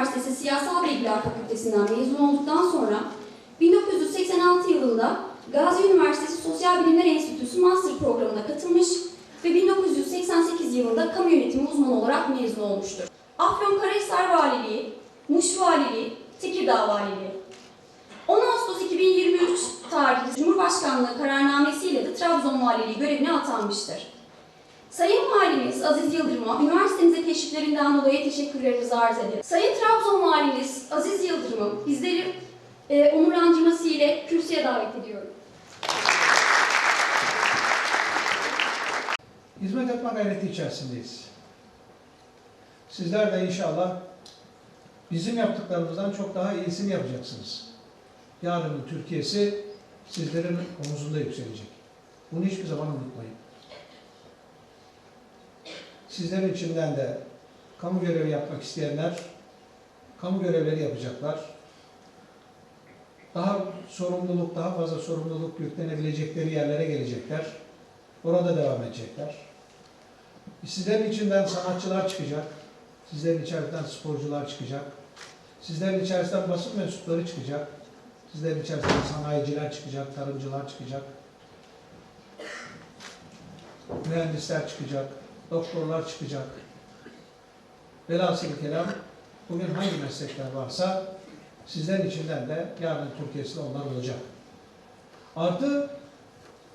Üniversitesi Siyasal Bilgiler Fakültesinden mezun olduktan sonra 1986 yılında Gazi Üniversitesi Sosyal Bilimler Enstitüsü Master programına katılmış ve 1988 yılında kamu yönetimi uzmanı olarak mezun olmuştur. Afyonkarahisar Valiliği, Muş Valiliği, Tekirdağ Valiliği. 10 Ağustos 2023 tarihli Cumhurbaşkanlığı kararnamesiyle de Trabzon Valiliği görevine atanmıştır. Sayın Valimiz Aziz Yıldırım'a üniversitemize teşriflerinden dolayı teşekkürlerimizi arz ederim. Sayın Trabzon Valimiz Aziz Yıldırım'ı bizleri e, onurlandırması ile kürsüye davet ediyorum. Hizmet etme gayreti içerisindeyiz. Sizler de inşallah bizim yaptıklarımızdan çok daha iyisini yapacaksınız. Yarının Türkiye'si sizlerin omuzunda yükselecek. Bunu hiçbir zaman unutmayın. Sizlerin içinden de kamu görevi yapmak isteyenler kamu görevleri yapacaklar. Daha sorumluluk, daha fazla sorumluluk yüklenebilecekleri yerlere gelecekler. Orada devam edecekler. Sizlerin içinden sanatçılar çıkacak. Sizlerin içerisinden sporcular çıkacak. Sizlerin içerisinden basın mensupları çıkacak. Sizlerin içerisinden sanayiciler çıkacak, tarımcılar çıkacak. Mühendisler çıkacak, doktorlar çıkacak. Velhasıl kelam bugün hangi meslekler varsa sizlerin içinden de yarın Türkiye'sinde onlar olacak. Artı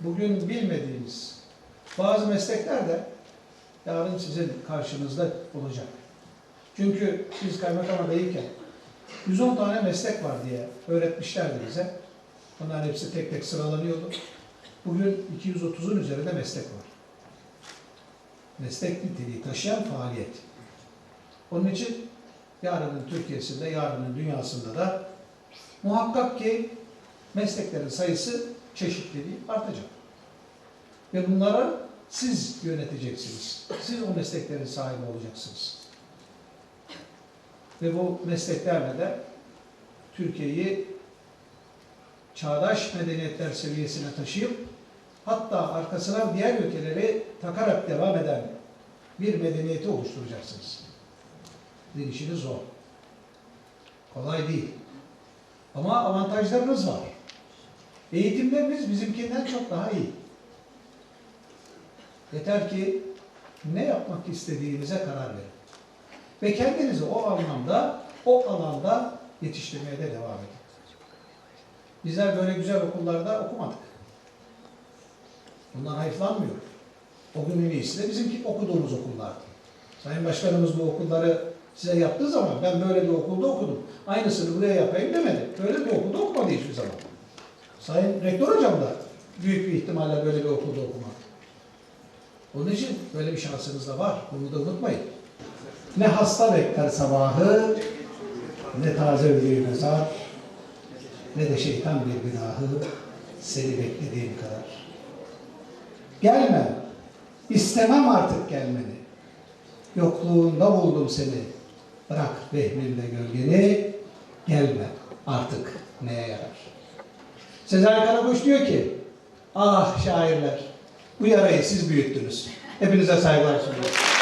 bugün bilmediğimiz bazı meslekler de yarın sizin karşınızda olacak. Çünkü siz kaymakam adayıyken 110 tane meslek var diye öğretmişlerdi bize. Bunların hepsi tek tek sıralanıyordu. Bugün 230'un üzerinde meslek var. Meslek niteliği taşıyan faaliyet. Onun için yarının Türkiye'sinde, yarının dünyasında da muhakkak ki mesleklerin sayısı, çeşitliliği artacak. Ve bunlara siz yöneteceksiniz. Siz o mesleklerin sahibi olacaksınız. Ve bu mesleklerle de Türkiye'yi çağdaş medeniyetler seviyesine taşıyıp hatta arkasına diğer ülkeleri takarak devam eden bir medeniyeti oluşturacaksınız. İşiniz zor. Kolay değil. Ama avantajlarınız var. Eğitimleriniz bizimkinden çok daha iyi. Yeter ki ne yapmak istediğinize karar verin. Ve kendinizi o anlamda, o alanda yetiştirmeye de devam edin. Bizler böyle güzel okullarda okumadık. Bundan hayıflanmıyoruz. O günün iyisi de bizimki okuduğumuz okullardı. Sayın Başkanımız bu okulları size yaptığı zaman ben böyle bir okulda okudum. Aynısını buraya yapayım demedi. Böyle bir okulda okumadı hiçbir zaman. Sayın Rektör Hocam da büyük bir ihtimalle böyle bir okulda okumadı. Onun için böyle bir şansınız da var. Bunu da unutmayın. Ne hasta bekler sabahı, ne taze ölüyü mezar, ne de şeytan bir günahı seni beklediğim kadar. Gelme, istemem artık gelmeni. Yokluğunda buldum seni. Bırak vehmimle gölgeni, gelme artık neye yarar. Sezai Karakoç diyor ki, ah şairler, bu yarayı siz büyüttünüz. Hepinize saygılar sunuyorum.